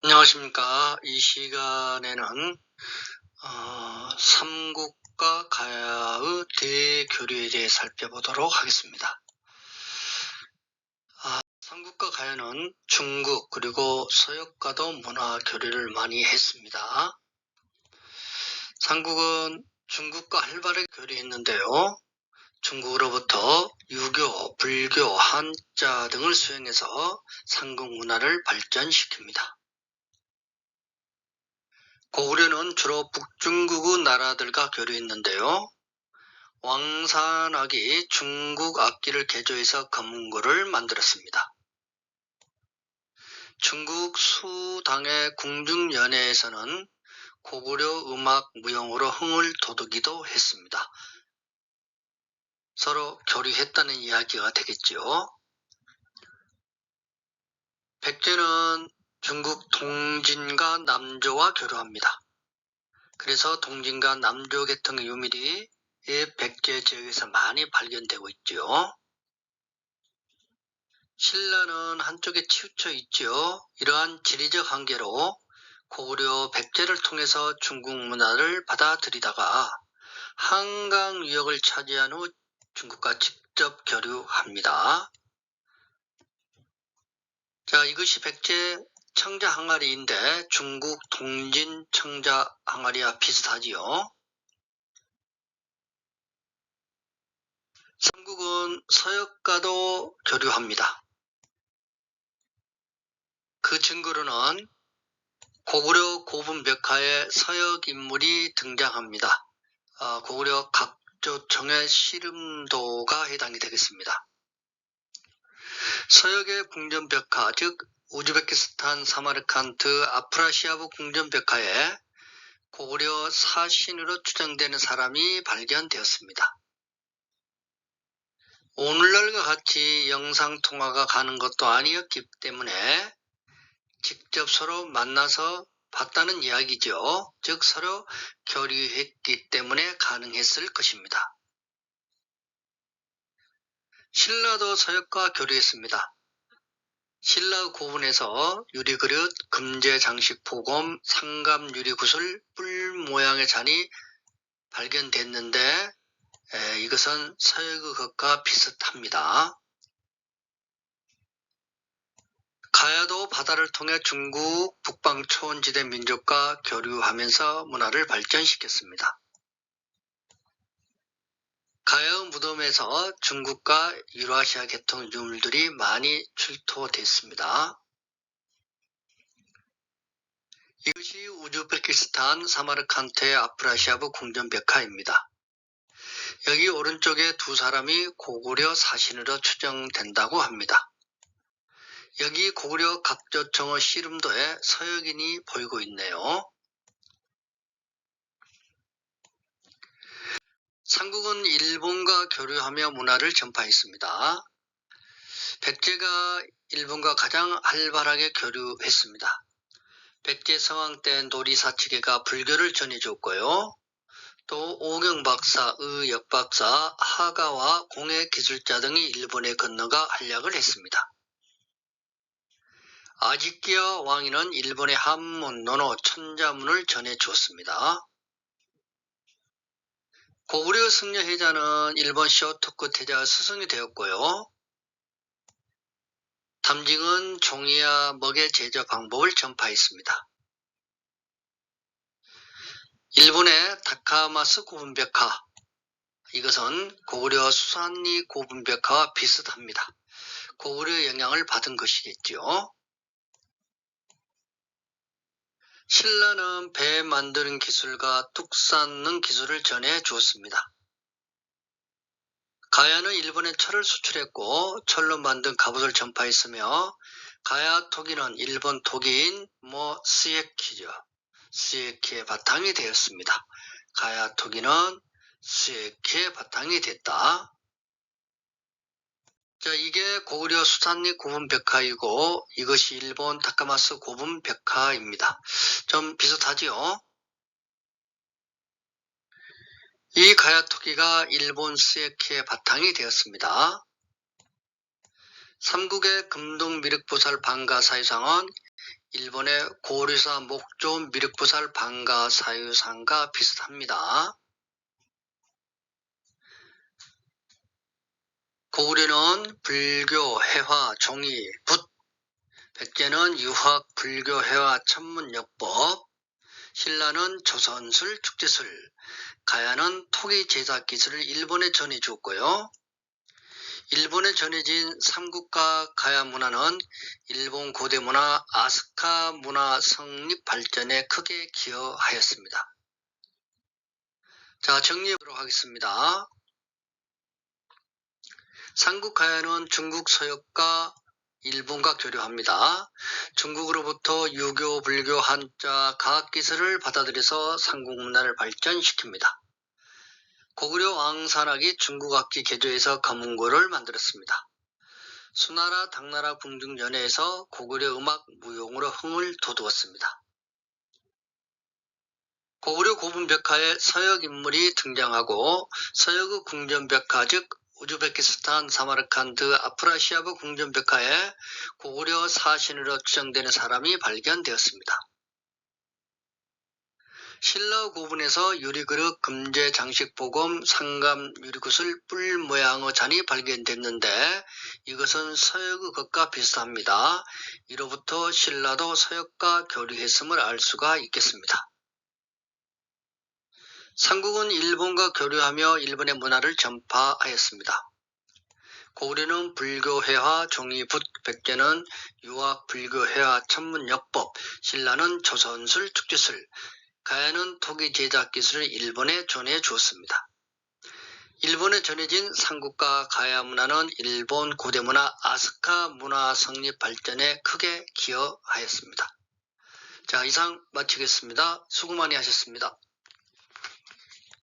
안녕하십니까. 이 시간에는 어, 삼국과 가야의 대교류에 대해 살펴보도록 하겠습니다. 아, 삼국과 가야는 중국 그리고 서역과도 문화 교류를 많이 했습니다. 삼국은 중국과 활발하게 교류했는데요. 중국으로부터 유교, 불교, 한자 등을 수행해서 삼국 문화를 발전시킵니다. 고구려는 주로 북중국의 나라들과 교류했는데요. 왕산악이 중국 악기를 개조해서 검은고를 만들었습니다. 중국 수당의 궁중연회에서는 고구려 음악 무용으로 흥을 돋우기도 했습니다. 서로 교류했다는 이야기가 되겠지요. 백제는 중국 동진과 남조와 교류합니다. 그래서 동진과 남조 계통의 유물이 이 백제 지역에서 많이 발견되고 있죠. 신라는 한쪽에 치우쳐 있죠. 이러한 지리적 한계로 고구려 백제를 통해서 중국 문화를 받아들이다가 한강 유역을 차지한 후 중국과 직접 교류합니다. 자, 이것이 백제 청자 항아리인데 중국 동진 청자 항아리와 비슷하지요. 삼국은 서역과도 교류합니다. 그 증거로는 고구려 고분벽화에 서역 인물이 등장합니다. 어, 고구려 각조청의 씨름도가 해당이 되겠습니다. 서역의 궁전벽화, 즉 우즈베키스탄 사마르칸트 아프라시아부 궁전벽화에 고구려 사신으로 추정되는 사람이 발견되었습니다. 오늘날과 같이 영상통화가 가는 것도 아니었기 때문에 직접 서로 만나서 봤다는 이야기죠. 즉 서로 교류했기 때문에 가능했을 것입니다. 신라도 서역과 교류했습니다. 신라 고분에서 유리그릇, 금제 장식 포검, 상감 유리구슬, 뿔 모양의 잔이 발견됐는데 에, 이것은 서역의 것과 비슷합니다. 가야도 바다를 통해 중국 북방 초원지대 민족과 교류하면서 문화를 발전시켰습니다. 가야의 무덤에서 중국과 유라시아 계통 유물들이 많이 출토됐습니다. 이것이 우즈베키스탄 사마르칸트의 아프라시아부 궁전벽화입니다. 여기 오른쪽에 두 사람이 고구려 사신으로 추정된다고 합니다. 여기 고구려 각조청의 씨름도에 서역인이 보이고 있네요. 삼국은 일본과 교류하며 문화를 전파했습니다. 백제가 일본과 가장 활발하게 교류했습니다. 백제 성왕 때 놀이사 치계가 불교를 전해줬고요. 또 오경 박사, 의 역 박사, 하가와 공예 기술자 등이 일본에 건너가 활약을 했습니다. 아지키야 왕이는 일본의 한문, 논어, 천자문을 전해주었습니다. 고구려 승려 해자는 일본 쇼토쿠 태자의 스승이 되었고요. 담징은 종이와 먹의 제조 방법을 전파했습니다. 일본의 다카마스 고분벽화 이것은 고구려 수산리 고분벽화와 비슷합니다. 고구려 영향을 받은 것이겠죠. 신라는 배 만드는 기술과 뚝 쌓는 기술을 전해 주었습니다. 가야는 일본에 철을 수출했고 철로 만든 갑옷을 전파했으며 가야 토기는 일본 토기인 뭐 스에키죠. 스에키의 바탕이 되었습니다. 가야 토기는 스에키의 바탕이 됐다. 자, 이게 고구려 수산리 고분벽화이고 이것이 일본 다카마스 고분벽화입니다. 좀 비슷하지요? 이 가야토기가 일본 스에키의 바탕이 되었습니다. 삼국의 금동 미륵보살 방가사의상은 일본의 고리사 목조 미륵보살 방가 사유상과 비슷합니다. 고구려는 불교, 해화, 종이, 붓, 백제는 유학, 불교, 해화, 천문 역법, 신라는 조선술, 축제술, 가야는 토기 제작 기술을 일본에 전해 주었고요. 일본에 전해진 삼국가 가야 문화는 일본 고대 문화 아스카 문화 성립 발전에 크게 기여하였습니다. 자, 정리해보도록 하겠습니다. 삼국가야는 중국 서역과 일본과 교류합니다. 중국으로부터 유교, 불교, 한자, 과학 기술을 받아들여서 삼국 문화를 발전시킵니다. 고구려 왕산악이 중국 악기 개조해서 검은고를 만들었습니다. 수나라, 당나라 궁중연회에서 고구려 음악 무용으로 흥을 돋우었습니다. 고구려 고분벽화에 서역 인물이 등장하고 서역의 궁전벽화 즉 우즈베키스탄 사마르칸드 아프라시아브 궁전벽화에 고구려 사신으로 추정되는 사람이 발견되었습니다. 신라 고분에서 유리그릇, 금제, 장식보금, 상감, 유리구슬, 뿔 모양의 잔이 발견됐는데 이것은 서역의 것과 비슷합니다. 이로부터 신라도 서역과 교류했음을 알 수가 있겠습니다. 삼국은 일본과 교류하며 일본의 문화를 전파하였습니다. 고구려는 불교회화, 종이붓, 백제는 유학, 불교회화, 천문역법, 신라는 조선술, 축제술, 가야는 토기 제작 기술을 일본에 전해 주었습니다. 일본에 전해진 삼국과 가야 문화는 일본 고대 문화 아스카 문화 성립 발전에 크게 기여하였습니다. 자, 이상 마치겠습니다. 수고 많이 하셨습니다.